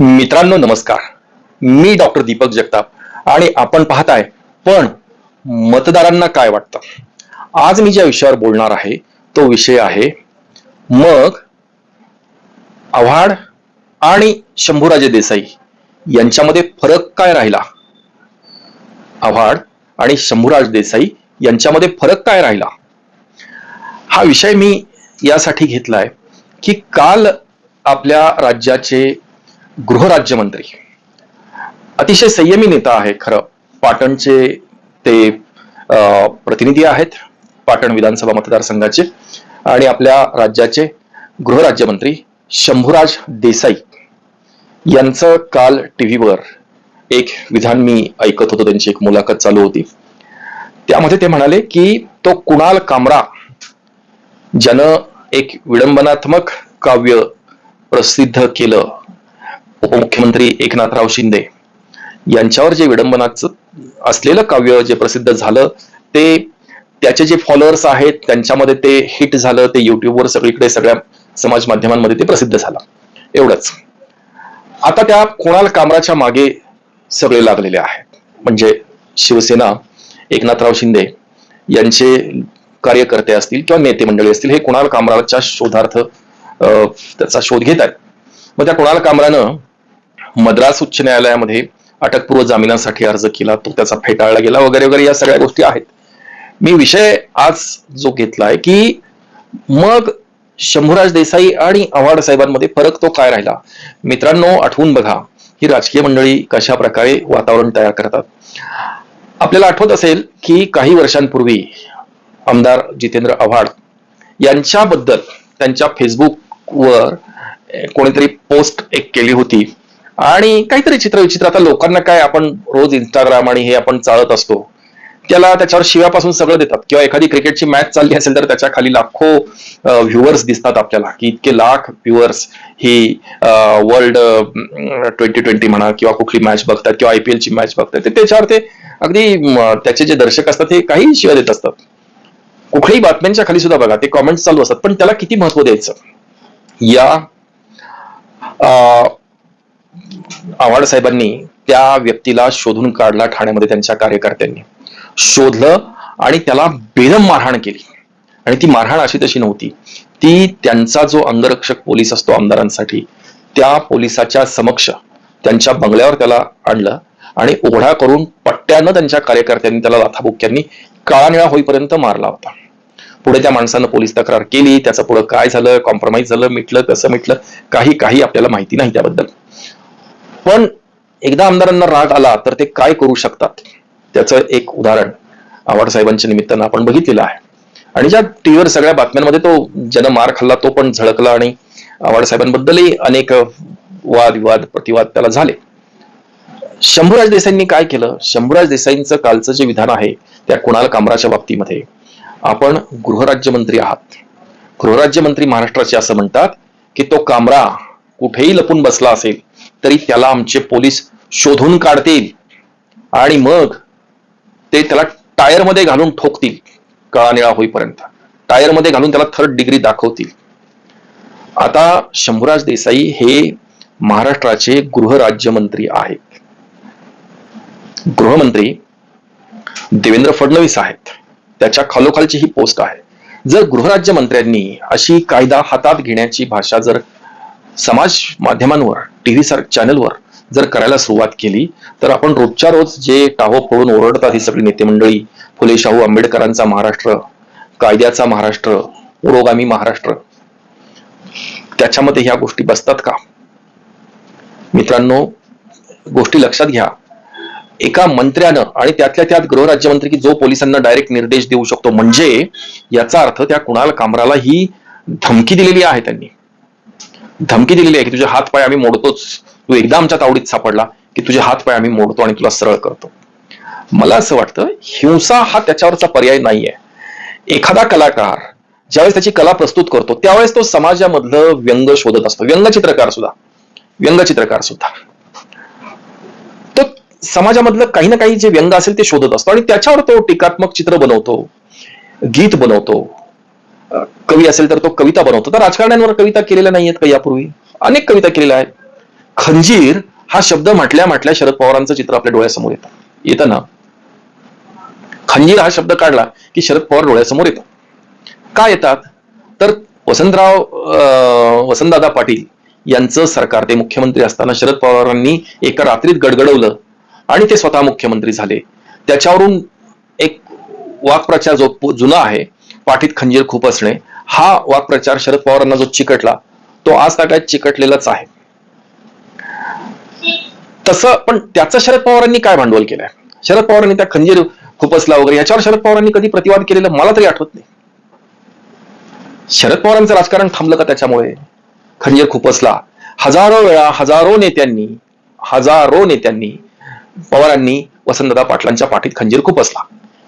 मित्रांनो नमस्कार. मी डॉक्टर दीपक जगताप आणि आपण पाहताय पण मतदारांना काय वाटतं? आज मी ज्या विषयावर बोलणार आहे तो विषय आहे मग आव्हाड आणि शंभूराजे देसाई यांच्यामध्ये फरक काय राहिला? आव्हाड आणि शंभूराज देसाई यांच्यामध्ये फरक काय राहिला? हा विषय मी यासाठी घेतलाय की काल आपल्या राज्याचे गृहराज्यमंत्री. अतिशय संयमी नेता आहे खरं. पाटणचे ते प्रतिनिधी आहेत पाटण विधानसभा मतदारसंघाचे आणि आपल्या राज्याचे गृहराज्यमंत्री शंभूराज देसाई यांचं काल टीव्हीवर एक विधान मी ऐकत होतो त्यांची एक मुलाखत चालू होती. त्यामध्ये ते म्हणाले की तो कुणाल कामरा ज्यानं एक विडंबनात्मक काव्य प्रसिद्ध केलं उपमुख्यमंत्री एकनाथराव शिंदे यांच्यावर जे विडंबनाचं असलेलं काव्य जे प्रसिद्ध झालं ते त्याचे जे फॉलोअर्स आहेत त्यांच्यामध्ये ते हिट झालं ते युट्यूबवर सगळीकडे सगळ्या समाज माध्यमांमध्ये ते प्रसिद्ध झालं. एवढंच. आता त्या कोणाल कामराच्या मागे सगळे लागलेले आहेत. म्हणजे शिवसेना एकनाथराव शिंदे यांचे कार्यकर्ते असतील किंवा नेते मंडळी असतील हे कुणाल कामराच्या शोधार्थ अं, त्याचा शोध घेत आहेत. मग त्या कुणाल कामरानं मद्रास उच्च न्यायालयामध्ये अटकपूर्व जामिनासाठी अर्ज केला तो त्याचा फेटाळला गेला वगैरे वगैरे या सगळ्या गोष्टी आहेत. मी विषय आज जो घेतलाय की मग शंभूराज देसाई आणि आव्हाड साहेबांमध्ये फरक तो काय राहिला? मित्रांनो आठवून बघा ही राजकीय मंडळी कशा प्रकारे वातावरण तयार करतात? आपल्याला आठवत असेल की काही वर्षांपूर्वी आमदार जितेंद्र आव्हाड यांच्याबद्दल त्यांच्या फेसबुकवर कोणीतरी पोस्ट एक केली होती. आणि काहीतरी चित्र विचित्र. आता लोकांना काय आपण रोज इंस्टाग्राम आणि हे आपण चालत असतो त्याला त्याच्यावर शिव्यापासून सगळं देतात. किंवा एखादी क्रिकेटची मॅच चालली असेल तर त्याच्याखाली लाखो व्ह्युअर्स दिसतात आपल्याला. की इतके लाख व्ह्युअर्स ही वर्ल्ड ट्वेंटी ट्वेंटी म्हणा किंवा कुठली मॅच बघतात किंवा आयपीएल ची मॅच बघतात ते त्याच्यावर ते अगदी त्याचे जे दर्शक असतात ते काही शिव्या देत असतात. कुठल्याही बातम्यांच्या खाली सुद्धा बघा ते कॉमेंट चालू असतात. पण त्याला किती महत्त्व द्यायचं? या आव्हाड साहेबांनी त्या व्यक्तीला शोधून काढला ठाण्यामध्ये त्यांच्या कार्यकर्त्यांनी. शोधलं आणि त्याला बेदम मारहाण केली. आणि ती मारहाण अशी तशी नव्हती. ती त्यांचा जो अंगरक्षक पोलीस असतो आमदारांसाठी त्या पोलिसाच्या समक्ष त्यांच्या बंगल्यावर त्याला आणलं आणि ओढा करून पट्ट्यानं त्यांच्या कार्यकर्त्यांनी त्याला लाथाबुक्क्यांनी काळानिळा होईपर्यंत मारला होता. पुढे त्या माणसानं पोलीस तक्रार केली त्याचं पुढे काय झालं कॉम्प्रोमाइज झालं मिटलं कसं मिटलं काही काही आपल्याला माहिती नाही त्याबद्दल. पण एकदा आमदारांना राग आला तर ते काय करू शकतात? त्याचं एक उदाहरण आव्हाड साहेबांच्या निमित्तानं आपण बघितलेलं आहे. आणि ज्या टीव्हीवर सगळ्या बातम्यांमध्ये तो ज्यानं मार खाल्ला तो पण झळकला आणि आव्हाड साहेबांबद्दलही अनेक वाद विवाद प्रतिवाद त्याला झाले. शंभूराज देसाईंनी काय केलं? शंभूराज देसाईंचं कालचं जे विधान आहे त्या कुणाल कामराच्या बाबतीमध्ये? आपण गृहराज्यमंत्री आहात. गृहराज्यमंत्री महाराष्ट्राचे असं म्हणतात की तो कामरा कुठेही लपून बसला असेल तरी त्याला आमचे पोलीस शोधून काढतील. आणि मग ते त्याला टायरमध्ये घालून ठोकतील काळानिळा होईपर्यंत. टायरमध्ये घालून त्याला थर्ड डिग्री दाखवतील. आता शंभूराज देसाई हे महाराष्ट्राचे गृहराज्यमंत्री आहेत. गृहमंत्री देवेंद्र फडणवीस आहेत. त्याच्या खालोखालची ही पोस्ट आहे. जर गृहराज्यमंत्र्यांनी अशी कायदा हातात घेण्याची भाषा जर समाज माध्यमांवर टीव्ही सारख्या चॅनलवर जर करायला सुरुवात केली तर आपण रोजच्या रोज जे टाहो फोडून ओरडतात ही सगळी नेते मंडळी फुले शाहू आंबेडकरांचा महाराष्ट्र कायद्याचा महाराष्ट्र पुरोगामी महाराष्ट्र त्याच्यामध्ये ह्या गोष्टी बसतात का? मित्रांनो गोष्टी लक्षात घ्या. एका मंत्र्यानं आणि त्यातल्या त्यात गृहराज्यमंत्री की जो पोलिसांना डायरेक्ट निर्देश देऊ शकतो म्हणजे याचा अर्थ त्या कुणाल कामराला ही धमकी दिलेली आहे त्यांनी. धमकी दिलेली आहे की तुझे हात पाय आम्ही मोडतोच. तू एकदा आमच्या तावडीत सापडला की तुझे हात पाय आम्ही मोडतो आणि तुला सरळ करतो. मला असं वाटतं हिंसा हा त्याच्यावरचा पर्याय नाहीये. एखादा कलाकार ज्यावेळेस त्याची कला प्रस्तुत करतो त्यावेळेस तो समाजामधलं व्यंग शोधत असतो. व्यंगचित्रकार सुद्धा. व्यंगचित्रकार सुद्धा. तो समाजामधलं काही ना काही जे व्यंग असेल ते शोधत असतो आणि त्याच्यावर तो टीकात्मक चित्र बनवतो गीत बनवतो कवी असेल तर तो कविता बनवतो. तर राजकारण्यांवर कविता केलेल्या नाही आहेत का यापूर्वी? अनेक कविता केलेल्या आहेत. खंजीर हा शब्द म्हटल्या म्हटल्या शरद पवारांचं चित्र आपल्या डोळ्यासमोर येतं. येताना खंजीर हा शब्द काढला की शरद पवार डोळ्यासमोर येतात. का येतात? तर वसंतराव अं, वसंतदादा पाटील यांचं सरकार. ते मुख्यमंत्री असताना शरद पवारांनी एका रात्रीत गडगडवलं आणि ते स्वतः मुख्यमंत्री झाले. त्याच्यावरून एक वाक्प्रचार जो जुना आहे पाठीत खंजीर खूप असणे हा वाक्प्रचार शरद पवारांना जो चिकटला तो आज काय चिकटलेलाच आहे. तसं पण त्याचं शरद पवारांनी काय भांडवल केलंय? शरद पवारांनी त्या खंजीर खुपसला वगैरे याच्यावर शरद पवारांनी कधी प्रतिवाद केलेलं मला तरी आठवत नाही. शरद पवारांचं राजकारण थांबलं का त्याच्यामुळे? खंजीर खुपसला. हजारो वेळा हजारो नेत्यांनी हजारो नेत्यांनी पवारांनी वसंतदा पाटलांच्या पाठीत खंजीर खुपसला.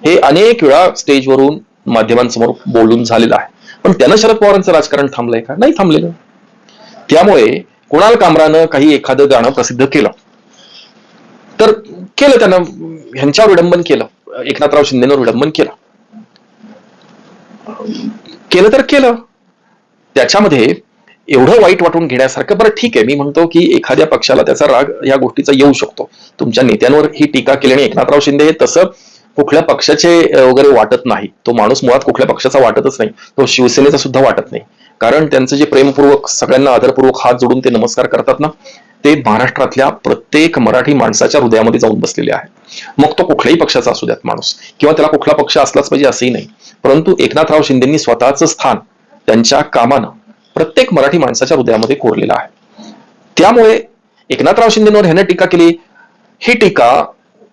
हे अनेक वेळा स्टेजवरून माध्यमांसमोर बोलून झालेलं आहे. पण त्यानं शरद पवारांचं राजकारण थांबलंय का? नाही थांबलेलं. त्यामुळे कुणाल कामरानं काही एखादं गाणं प्रसिद्ध केलं. तर केलं त्यानं ह्यांच्यावर विडंबन केलं. एकनाथराव शिंदेनं विडंबन केलं. केलं तर केलं. त्याच्यामध्ये एवढं वाईट वाटून घेण्यासारखं बरं ठीक आहे मी म्हणतो की एखाद्या पक्षाला त्याचा राग या गोष्टीचा येऊ शकतो. तुमच्या नेत्यांवर ही टीका केल्याने एकनाथराव शिंदे हे तसं कुठल्या पक्षाचे वगैरे वाटत नाही. तो माणूस मुळात कुठल्या पक्षाचा वाटतच नाही. तो शिवसेनेचा सुद्धा वाटत नाही. कारण त्यांचं जे प्रेमपूर्वक सगळ्यांना आदरपूर्वक हात जोडून ते नमस्कार करतात ना ते महाराष्ट्रातल्या प्रत्येक मराठी माणसाच्या हृदयामध्ये जाऊन बसलेले आहे मग तो कुठल्याही पक्षाचा असू द्यात माणूस. किंवा त्याला कुठला पक्ष असलाच पाहिजे असंही नाही. परंतु एकनाथराव शिंदेंनी स्वतःचं स्थान त्यांच्या कामानं प्रत्येक मराठी माणसाच्या हृदयामध्ये कोरलेलं आहे. त्यामुळे एकनाथराव शिंदेंवर ह्याने टीका केली. ही टीका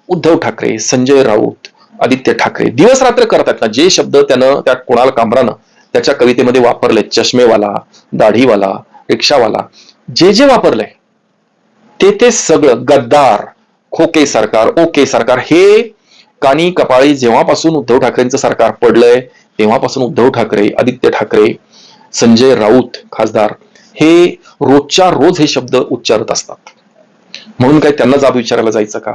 उद्धव ठाकरे संजय राऊत आदित्य ठाकरे. दिवस रात्र करतात ना जे शब्द त्यानं त्या कुणाल कांबरानं त्याच्या कवितेमध्ये वापरले चष्मेवाला दाढीवाला रिक्षावाला जे जे वापरले ते ते सगळं गद्दार खोके सरकार ओके सरकार हे कानी कपाळी जेव्हापासून उद्धव ठाकरेंचं सरकार पडलंय तेव्हापासून उद्धव ठाकरे आदित्य ठाकरे संजय राऊत खासदार हे रोजच्या रोज हे शब्द उच्चारत असतात. म्हणून काय त्यांना जाब विचारायला जायचं का?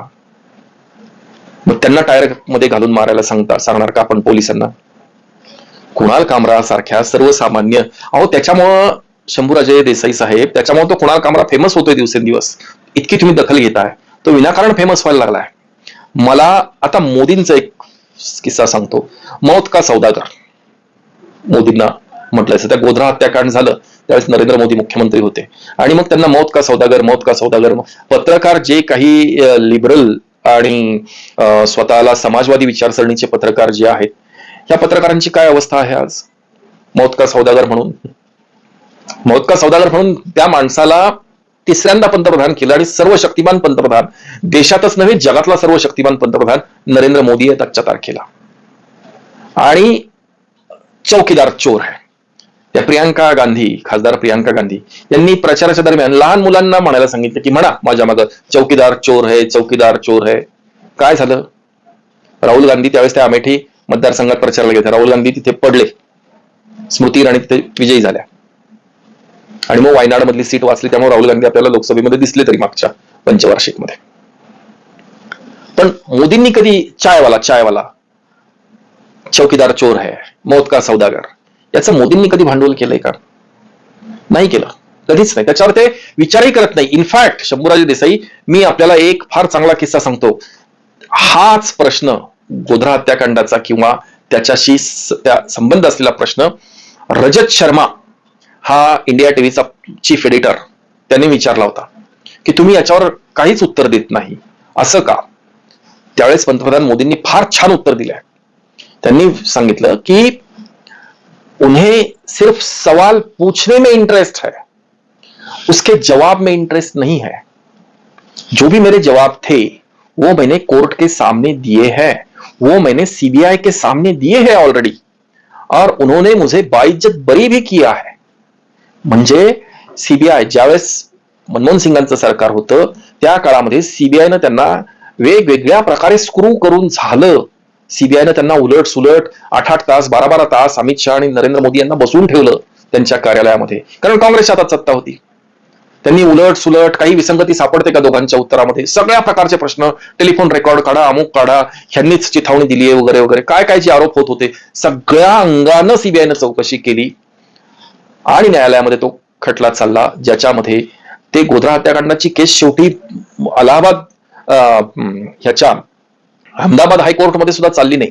मग त्यांना टायरमध्ये घालून मारायला सांगता सांगणार का आपण पोलिसांना? कुणाल कामरा सारख्या सर्वसामान्य अहो त्याच्यामुळं शंभूराजे देसाई साहेब त्याच्यामुळे तो कुणाल कामरा फेमस होतोय दिवसेंदिवस. इतकी तुम्ही दखल घेताय. तो विनाकारण फेमस व्हायला लागलाय. मला आता मोदींचा एक किस्सा सांगतो. मौत का सौदागर मोदींना म्हटलं त्या गोधरा हत्याकांड झालं. त्यावेळेस नरेंद्र मोदी मुख्यमंत्री होते. आणि मग त्यांना मौत का सौदागर मौत का सौदागर पत्रकार जे काही लिबरल आणि स्वतःला समाजवादी विचारसरणीचे पत्रकार जे आहेत या पत्रकारांची काय अवस्था आहे आज? मौत का सौदागर म्हणून? मौत का सौदागर म्हणून त्या माणसाला तिसऱ्यांदा पंतप्रधान केलं आणि सर्व शक्तिमान पंतप्रधान देशातच नव्हे जगातला सर्व शक्तिमान पंतप्रधान नरेंद्र मोदी आहेत आजच्या तारखेला. आणि चौकीदार चोर आहे. त्या प्रियांका गांधी खासदार प्रियांका गांधी यांनी प्रचाराच्या दरम्यान लहान मुलांना म्हणायला सांगितलं की म्हणा माझ्या मागं चौकीदार चोर है चौकीदार चोर है काय झालं? राहुल गांधी त्यावेळेस त्या अमेठी मतदारसंघात प्रचाराला गेले राहुल गांधी तिथे पडले. स्मृती इराणी तिथे विजयी झाल्या. आणि मग वायनाड मधली सीट वाचली त्यामुळे राहुल गांधी आपल्याला लोकसभेमध्ये दिसले तरी मागच्या पंचवार्षिकमध्ये. पण मोदींनी कधी चायवाला चायवाला चौकीदार चोर है मौत का सौदागर? याचं मोदींनी कधी भांडवल केलंय का? नाही केलं. कधीच नाही. त्याच्यावर ते विचारही करत नाही. इनफॅक्ट शंभूराजे देसाई मी आपल्याला एक फार चांगला किस्सा सांगतो. हाच प्रश्न गोधरा हत्याकांडाचा किंवा त्याच्याशी त्या संबंध असलेला प्रश्न रजत शर्मा हा इंडिया टीव्हीचा चीफ एडिटर त्यांनी विचारला होता की तुम्ही याच्यावर काहीच उत्तर देत नाही. असं का? त्यावेळेस पंतप्रधान मोदींनी फार छान उत्तर दिलंय. त्यांनी सांगितलं की उन्हें सिर्फ़ सवाल पूछने में इंटरेस्ट है, उसके जवाब में इंटरेस्ट नहीं है। जो भी मेरे जवाब थे, वो मैंने कोर्ट के सामने दिए हैं। वो मैंने सीबीआई के सामने दिए हैं ऑलरेडी और उन्होंने मुझे बाइज्जत बरी भी किया है। म्हणजे सीबीआय ज्यावेळेस मनमोहन सिंगांचं सरकार होतं, त्या काळामध्ये सीबीआयनं त्यांना वेगवेगळ्या प्रकारे स्क्रू करून झालं. सीबीआयनं त्यांना उलट सुलट आठ आठ तास बारा बारा तास अमित शहा आणि नरेंद्र मोदी यांना बसवून ठेवलं त्यांच्या कार्यालयामध्ये. कारण काँग्रेसच्या हातात सत्ता होती. त्यांनी उलट सुलट काही विसंगती सापडते का दोघांच्या उत्तरामध्ये? सगळ्या प्रकारचे प्रश्न टेलिफोन रेकॉर्ड काढा अमुक काढा ह्यांनीच चिथावणी दिली आहे वगैरे वगैरे. काय काय जे आरोप होत होते सगळ्या अंगानं सीबीआयनं चौकशी केली. आणि न्यायालयामध्ये तो खटला चालला ज्याच्यामध्ये ते गोधरा हत्याकांडाची केस शेवटी अलाहाबाद ह्याच्या अहमदाबाद हायकोर्टमध्ये सुद्धा चालली नाही.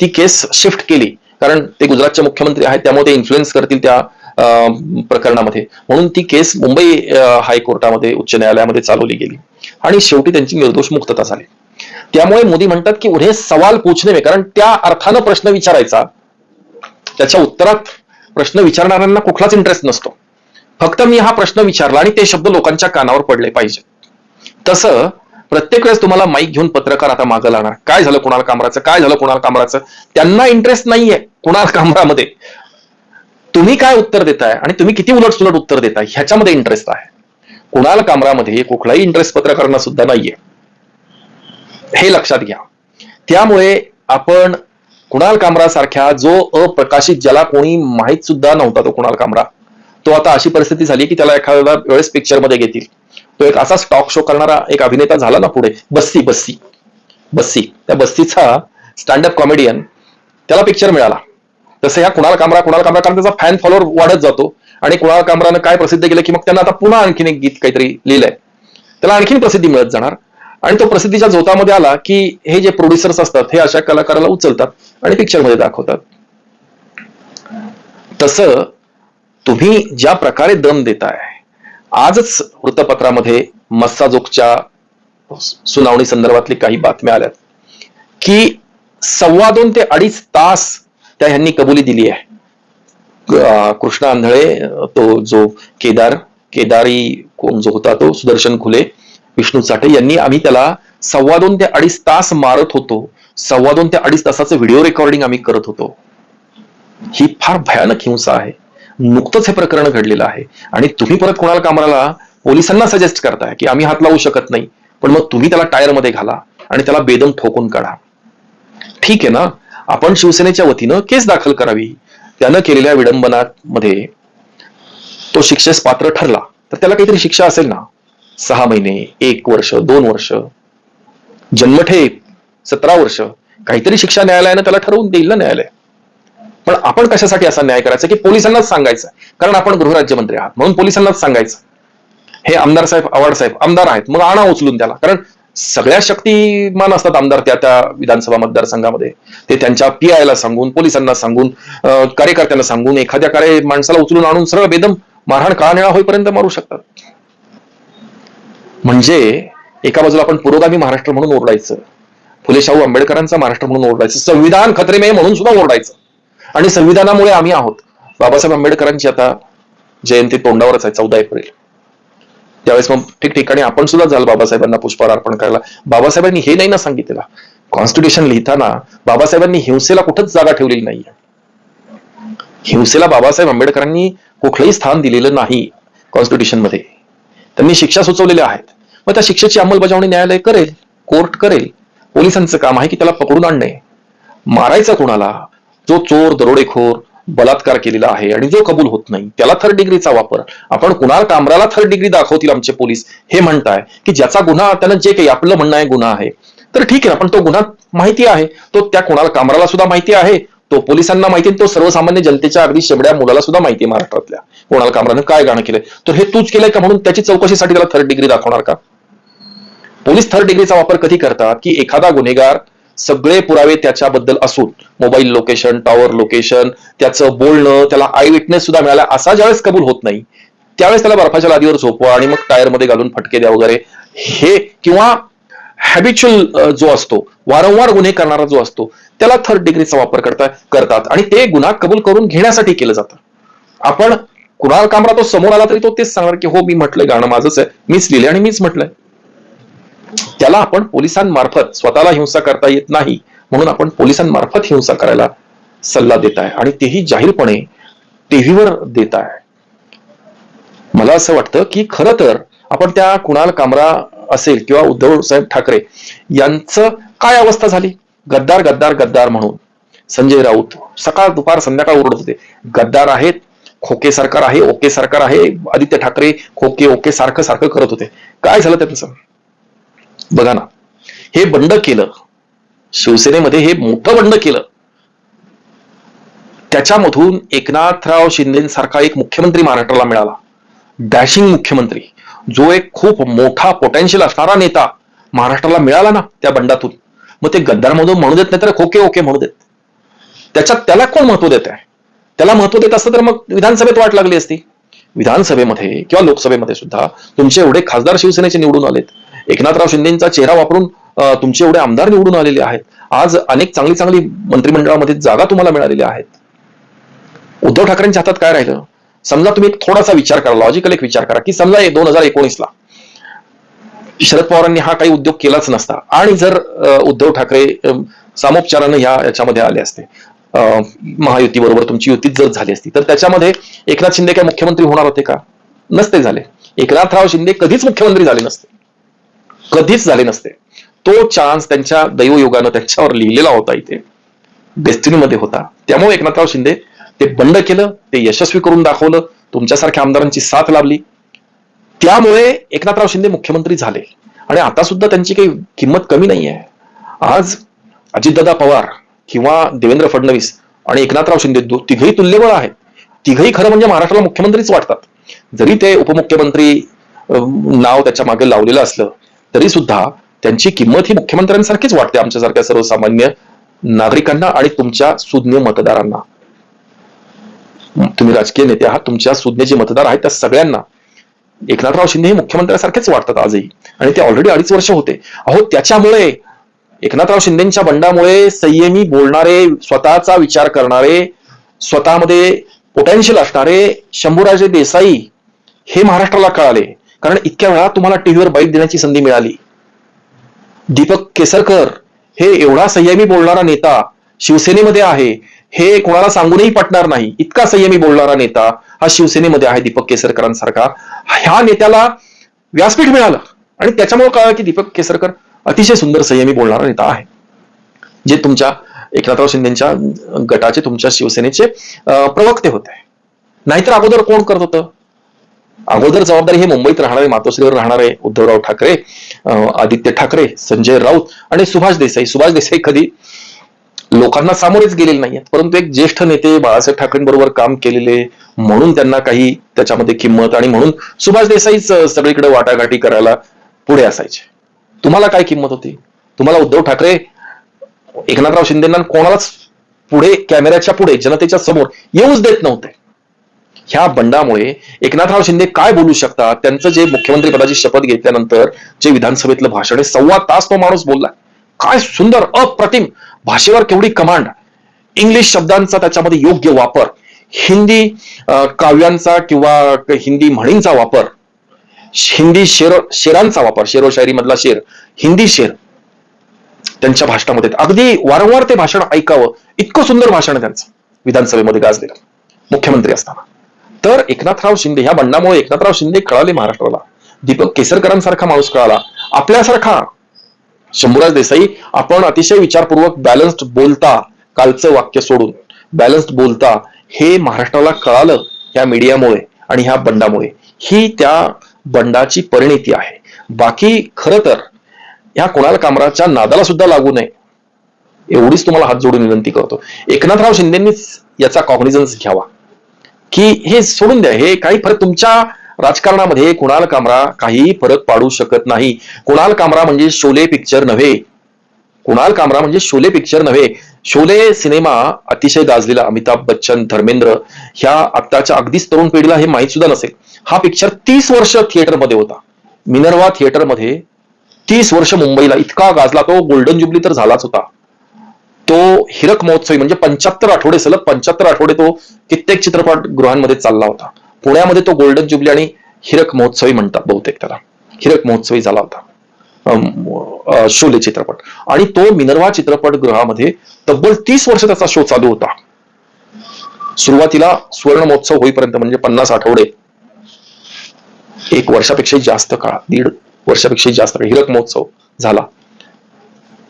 ती केस शिफ्ट केली. कारण ते गुजरातचे मुख्यमंत्री आहेत त्यामुळे ते इन्फ्लुएन्स करतील त्या अं, प्रकरणामध्ये. म्हणून ती केस मुंबई हायकोर्टामध्ये उच्च न्यायालयामध्ये चालवली गेली. आणि शेवटी त्यांची निर्दोष मुक्तता झाली. त्यामुळे मोदी म्हणतात की उन्हे सवाल पूछने कारण त्या अर्थानं प्रश्न विचारायचा. त्याच्या उत्तरात प्रश्न विचारणाऱ्यांना कुठलाच इंटरेस्ट नसतो. फक्त मी हा प्रश्न विचारला आणि ते शब्द लोकांच्या कानावर पडले पाहिजे तसं प्रत्येक वेळेस तुम्हाला माईक घेऊन पत्रकार आता मागं लागणार काय झालं कुणाल कामराचं? काय झालं कुणाल कामराचं? त्यांना इंटरेस्ट नाहीये कुणाल कामरामध्ये. तुम्ही काय उत्तर देताय आणि तुम्ही किती उलट सुलट उत्तर देताय ह्याच्यामध्ये इंटरेस्ट आहे. कुणाल कामरामध्ये कुठलाही इंटरेस्ट पत्रकारांना सुद्धा नाहीये. हे लक्षात घ्या. त्यामुळे आपण कुणाल कामरा सारख्या जो अप्रकाशित ज्याला कोणी माहीत सुद्धा नव्हता तो कुणाल कामरा तो आता अशी परिस्थिती झाली की त्याला एखाद्या वेळेस पिक्चरमध्ये घेतील. तो एक असा स्टॉक शो करणारा एक अभिनेता झाला ना पुढे. बस्सी बस्सी. बस्सी. त्या बस्तीचा स्टँडअप कॉमेडियन त्याला पिक्चर मिळाला. तसं ह्या कुणाल कामरा कुणाल कामरा कारण त्याचा फॅन फॉलोअर वाढत जातो. आणि कुणाल कामरानं काय प्रसिद्ध केलं की मग त्यांना आता पुन्हा आणखीन एक गीत काहीतरी लिहिलंय. त्याला आणखीन प्रसिद्धी मिळत जाणार. आणि तो प्रसिद्धीच्या झोतामध्ये आला की हे जे प्रोड्युसर्स असतात हे अशा कलाकाराला उचलतात आणि पिक्चरमध्ये दाखवतात. तसं तुम्ही ज्या प्रकारे दम देताय आजच वृत्तपत्रामध्ये मस्साजोगच्या सुनावणी संदर्भातली काही बातम्या आल्यात. की सव्वा दोन ते अडीच तास त्या ह्यांनी कबुली दिली आहे. कृष्ण कृष्णा आंधळे तो जो केदार केदारी कोण जो होता तो सुदर्शन खुले विष्णू चाटे यांनी आम्ही त्याला सव्वा दोन ते अडीच तास मारत होतो. सव्वा दोन ते अडीच तासाचं व्हिडिओ रेकॉर्डिंग आम्ही करत होतो. ही फार भयानक हिंसा आहे. नुकतंच हे प्रकरण घडलेलं आहे. आणि तुम्ही परत कोणाला कामाला पोलिसांना सजेस्ट करताय की आम्ही हात लावू शकत नाही पण मग तुम्ही त्याला टायरमध्ये घाला आणि त्याला बेदम ठोकून काढा. ठीक आहे ना? आपण शिवसेनेच्या वतीनं केस दाखल करावी. त्यानं केलेल्या विडंबनामध्ये तो शिक्षेस पात्र ठरला. तर त्याला काहीतरी शिक्षा असेल ना? सहा महिने एक वर्ष दोन वर्ष जन्मठेप सतरा वर्ष काहीतरी शिक्षा न्यायालयानं त्याला ठरवून देईल ना न्यायालय? पण आपण कशासाठी असा न्याय करायचा की पोलिसांनाच सांगायचं? कारण आपण गृहराज्यमंत्री आहात म्हणून पोलिसांनाच सांगायचं. हे आमदार साहेब आवाड साहेब आमदार आहेत मग आणा उचलून त्याला. कारण सगळ्या शक्तिमान असतात आमदार त्या त्या विधानसभा मतदारसंघामध्ये. ते त्यांच्या पी ला सांगून पोलिसांना सांगून कार्यकर्त्यांना सांगून एखाद्या कार्य माणसाला उचलून आणून सरळ बेदम मारहाण काळानिळा होईपर्यंत मारू शकतात. म्हणजे एका बाजूला आपण पुरोगामी महाराष्ट्र म्हणून ओरडायचं फुले शाहू आंबेडकरांचा महाराष्ट्र म्हणून ओरडायचं संविधान खतरेमय म्हणून सुद्धा ओरडायचं. आणि संविधानामुळे आम्ही आहोत. बाबासाहेब आंबेडकरांची आता जयंती तोंडावरच आहे चौदा एप्रिल. त्यावेळेस मग ठिकठिकाणी आपण सुद्धा जाल बाबासाहेबांना पुष्पहार अर्पण करायला. बाबासाहेबांनी हे नाही ना सांगितलेलं. कॉन्स्टिट्यूशन लिहिताना बाबासाहेबांनी हिंसेला कुठंच जागा ठेवलेली नाहीये. हिंसेला बाबासाहेब आंबेडकरांनी कुठलंही स्थान दिलेलं नाही कॉन्स्टिट्यूशनमध्ये त्यांनी शिक्षा सुचवलेल्या आहेत. मग त्या शिक्षेची अंमलबजावणी न्यायालय करेल कोर्ट करेल पोलिसांचं काम आहे की त्याला पकडून आणणे? मारायचं कोणाला? जो चोर दरोडेखोर बलात्कार केलेला आहे आणि जो कबूल होत नाही त्याला थर्ड डिग्रीचा वापर. आपण कुणाल कामराला थर्ड डिग्री दाखवतील आमचे पोलीस हे म्हणताय की ज्याचा गुन्हा त्यानं जे काही आपलं म्हणणं आहे गुन्हा आहे. तर ठीक आहे आपण तो गुन्हा माहिती आहे. तो त्या कुणाल कामराला सुद्धा माहिती आहे. तो पोलिसांना माहिती तो सर्वसामान्य जनतेच्या अगदी शेबड्या मुलाला सुद्धा माहिती आहे महाराष्ट्रातल्या. कुणाल कामरानं काय गाणं केलंय? तर हे तूच केलंय का म्हणून त्याची चौकशीसाठी त्याला थर्ड डिग्री दाखवणार का? पोलीस थर्ड डिग्रीचा वापर कधी करतात की एखादा गुन्हेगार सगळे पुरावे त्याच्याबद्दल असून मोबाईल लोकेशन टॉवर लोकेशन त्याचं बोलणं त्याला आय विटनेस सुद्धा मिळाला असा ज्यावेळेस कबूल होत नाही त्यावेळेस त्याला बर्फाच्या लादीवर झोपवा आणि मग टायरमध्ये घालून फटके द्या वगैरे हे किंवा हॅबिच्युअल जो असतो वारंवार गुन्हे करणारा जो असतो त्याला थर्ड डिग्रीचा वापर करता करतात. आणि ते गुन्हा कबूल करून घेण्यासाठी केलं जातं. आपण कुणाल कामरा तो समोर आला तरी तो तेच सांगणार की हो मी म्हटलंय गाणं माझंच आहे. मीच लिहिले आणि मीच म्हटलंय. त्याला आपण पोलिसांमार्फत स्वतःला हिंसा करता येत नाही म्हणून आपण पोलिसांमार्फत हिंसा करायला सल्ला देत आहे. आणि तेही जाहीरपणे टीव्हीवर देत आहे. मला असं वाटतं की खरं तर आपण त्या कुणाल कामरा असेल किंवा उद्धव साहेब ठाकरे यांचं काय अवस्था झाली? गद्दार गद्दार गद्दार म्हणून. संजय राऊत सकाळ दुपार संध्याकाळ ओरडत होते. गद्दार आहेत खोके सरकार आहे ओके सरकार आहे. आदित्य ठाकरे खोके ओके सारखं सारखं करत होते. काय झालं त्यांचं बघा ना. हे बंड केलं शिवसेनेमध्ये हे मोठं बंड केलं. त्याच्यामधून एकनाथराव शिंदेसारखा एक मुख्यमंत्री महाराष्ट्राला मिळाला. डॅशिंग मुख्यमंत्री जो एक खूप मोठा पोटेन्शियल असणारा नेता महाराष्ट्राला मिळाला ना त्या बंडातून. मग ते गद्दार म्हणून म्हणू देत नाही तर खोके ओके म्हणू देत. त्याच्यात त्याला कोण महत्त्व देत आहे त्याला महत्त्व देत असतं तर मग विधानसभेत वाट लागली असती. विधानसभेमध्ये किंवा लोकसभेमध्ये सुद्धा तुमचे एवढे खासदार शिवसेनेचे निवडून आलेत. एकनाथराव शिंदेचा चेहरा वापरून तुमचे एवढे आमदार निवडून आलेले आहेत. आज अनेक चांगली चांगली मंत्रिमंडळामध्ये जागा तुम्हाला मिळालेल्या आहेत. उद्धव ठाकरेंच्या हातात काय राहिलं? समजा तुम्ही एक थोडासा विचार करा लॉजिकल एक विचार करा की समजा दोन हजार एकोणीसला शरद पवारांनी हा काही उद्योग केलाच नसता. आणि जर उद्धव ठाकरे सामोपचारानं ह्या याच्यामध्ये आले असते. अं, महायुतीबरोबर तुमची युती जर झाली असती. तर त्याच्यामध्ये एकनाथ शिंदे काय मुख्यमंत्री होणार होते का? नसते झाले. एकनाथराव शिंदे कधीच मुख्यमंत्री झाले नसते. कधीच झाले नसते. तो चान्स त्यांच्या दैवयोगानं त्यांच्यावर लिहिलेला होता इथे. डेस्टिनीमध्ये होता. त्यामुळे एकनाथराव शिंदे ते बंड केलं ते यशस्वी करून दाखवलं तुमच्यासारख्या आमदारांची साथ लाभली. त्यामुळे एकनाथराव शिंदे मुख्यमंत्री झाले. आणि आता सुद्धा त्यांची काही किंमत कमी नाही आहे आज अजितदादा पवार किंवा देवेंद्र फडणवीस आणि एकनाथराव शिंदे तिघही तुल्यबळ आहेत. तिघही खरं म्हणजे महाराष्ट्राला मुख्यमंत्रीच वाटतात. जरी ते उपमुख्यमंत्री नाव त्याच्यामागे लावलेलं असलं तरी सुद्धा त्यांची किंमत ही मुख्यमंत्र्यांसारखीच वाटते आमच्यासारख्या सर्वसामान्य नागरिकांना आणि तुमच्या सुज्ञ मतदारांना. तुम्ही राजकीय नेते आहात तुमच्या सुज्ञ जे मतदार आहेत त्या सगळ्यांना एकनाथराव शिंदे हे मुख्यमंत्र्यांसारखेच वाटतात आजही. आणि ते ऑलरेडी अडीच वर्ष होते. अहो त्याच्यामुळे एकनाथराव शिंदेच्या बंडामुळे संयमी बोलणारे स्वतःचा विचार करणारे स्वतःमध्ये पोटेन्शियल असणारे शंभूराजे देसाई हे महाराष्ट्राला कळाले. कारण इतक्या वेळा तुम्हाला टीव्हीवर बाईट देण्याची संधी मिळाली. दीपक केसरकर हे एवढा संयमी बोलणारा नेता शिवसेनेमध्ये आहे हे कोणाला सांगूनही पटणार नाही. इतका संयमी बोलणारा नेता हा शिवसेनेमध्ये आहे दीपक केसरकरांसारखा. ह्या नेत्याला व्यासपीठ मिळालं. आणि त्याच्यामुळे कळलं की दीपक केसरकर अतिशय सुंदर संयमी बोलणारा नेता आहे. जे तुमच्या एकनाथराव शिंदेच्या गटाचे तुमच्या शिवसेनेचे प्रवक्ते होते. नाहीतर अगोदर कोण करत होतं? अगोदर जबाबदारी हे मुंबईत राहणारे मातोश्रीवर राहणारे उद्धवराव ठाकरे आदित्य ठाकरे संजय राऊत आणि सुभाष देसाई. सुभाष देसाई कधी लोकांना सामोरेच गेलेले नाहीयेत. परंतु एक ज्येष्ठ नेते बाळासाहेब ठाकरेंबरोबर काम केलेले म्हणून त्यांना काही त्याच्यामध्ये किंमत आणि म्हणून सुभाष देसाईच सगळीकडे वाटाघाटी करायला पुढे असायचे. तुम्हाला काय किंमत होती? तुम्हाला उद्धव ठाकरे एकनाथराव शिंदेना कोणालाच पुढे कॅमेऱ्याच्या पुढे जनतेच्या समोर येऊच देत नव्हते. ह्या बंडामुळे एकनाथराव शिंदे काय बोलू शकतात? त्यांचं जे मुख्यमंत्री पदाची शपथ घेतल्यानंतर जे विधानसभेतलं भाषण आहे सव्वा तास तो माणूस बोलला. काय सुंदर अप्रतिम भाषेवर केवढी कमांड. इंग्लिश शब्दांचा त्याच्यामध्ये योग्य वापर. हिंदी काव्यांचा किंवा हिंदी म्हणींचा वापर. हिंदी शेर शेरांचा वापर शेरो शायरी मधला शेर हिंदी शेर त्यांच्या भाषणामध्ये अगदी वारंवार ते भाषण ऐकावं. इतकं सुंदर भाषण आहे त्यांचं. विधानसभेमध्ये गाजलेलं मुख्यमंत्री असताना. तर एकनाथराव शिंदे ह्या बंडामुळे एकनाथराव शिंदे कळाले महाराष्ट्राला. दीपक केसरकरांसारखा माणूस कळाला. आपल्यासारखा. शंभूराज देसाई आपण अतिशय विचारपूर्वक बॅलन्स्ड बोलता कालचं वाक्य सोडून. बॅलन्स्ड बोलता हे महाराष्ट्राला कळालं या मीडियामुळे आणि ह्या बंडामुळे. ही त्या बंडाची परिणिती आहे. बाकी खरं तर ह्या कुणाल कामराच्या नादाला सुद्धा लागू नये. एवढीच तुम्हाला हात जोडून विनंती करतो. एकनाथराव शिंदेंनीच याचा कॉग्निझन्स घ्यावा. की हे सोडून द्या. हे काही फरक तुमच्या राजकारणामध्ये कुणाल कामरा काहीही फरक पाडू शकत नाही. कुणाल कामरा म्हणजे शोले पिक्चर नव्हे. कुणाल कामरा म्हणजे शोले पिक्चर नव्हे. शोले सिनेमा अतिशय गाजलेला अमिताभ बच्चन धर्मेंद्र ह्या आत्ताच्या अगदीच तरुण पिढीला हे माहीत सुद्धा नसेल. हा पिक्चर तीस वर्ष थिएटरमध्ये होता. मिनर्वा थिएटरमध्ये तीस वर्ष मुंबईला इतका गाजला तो गोल्डन जुबली तर झालाच होता. तो हिरक महोत्सवी म्हणजे पंच्याहत्तर आठवडे सलग पंच्याहत्तर आठवडे तो कित्येक चित्रपट गृहांमध्ये चालला होता. पुण्यामध्ये तो गोल्डन जुबली आणि हिरक महोत्सवी म्हणतात बहुतेक त्याला. हिरक महोत्सवी झाला होता. शोले चित्रपट. आणि तो मिनर्वा चित्रपट गृहामध्ये तब्बल तीस वर्ष त्याचा शो चालू होता. सुरुवातीला सुवर्ण महोत्सव होईपर्यंत म्हणजे पन्नास आठवडे. एक वर्षापेक्षा जास्त काळ दीड वर्षापेक्षा जास्त काळ हिरक महोत्सव झाला.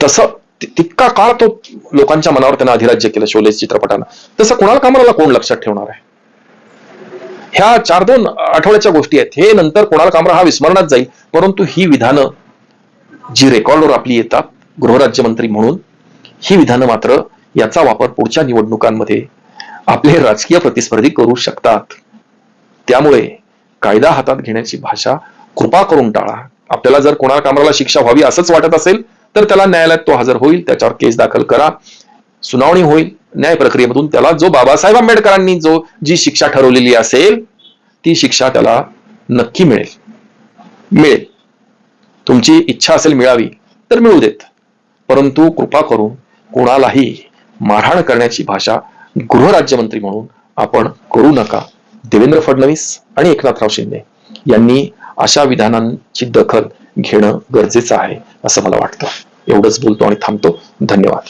तसं तितका काळ तो लोकांच्या मनावर त्यांना अधिराज्य केलं शोले चित्रपटानं. तसं कुणाल कामराला कोण लक्षात ठेवणार आहे? ह्या चार दोन आठवड्याच्या गोष्टी आहेत. हे नंतर कुणाल कामरा हा विस्मरणात जाईल परंतु ही विधानं जी रेकॉर्डवर आपली येतात गृहराज्यमंत्री म्हणून ही विधानं मात्र याचा वापर पुढच्या निवडणुकांमध्ये आपले राजकीय प्रतिस्पर्धी करू शकतात. त्यामुळे कायदा हातात घेण्याची भाषा कृपा करून टाळा. आपल्याला जर कोणा कामराला शिक्षा व्हावी असंच वाटत असेल तर त्याला न्यायालयात तो हजर होईल त्याच्यावर केस दाखल करा. सुनावणी होईल न्याय प्रक्रियेमधून त्याला जो बाबासाहेब आंबेडकरांनी जो जी शिक्षा ठरवलेली असेल ती शिक्षा त्याला नक्की मिळेल. मिळेल. तुमची इच्छा असेल मिळावी तर मिळू देत. परंतु कृपा करून कोणालाही मारहाण करण्याची भाषा गृहराज्यमंत्री म्हणून आपण करू नका. देवेंद्र फडणवीस आणि एकनाथराव शिंदे यांनी अशा विधानांची दखल घेणं गरजेचं आहे असं मला वाटतं. एवढंच बोलतो आणि थांबतो. धन्यवाद.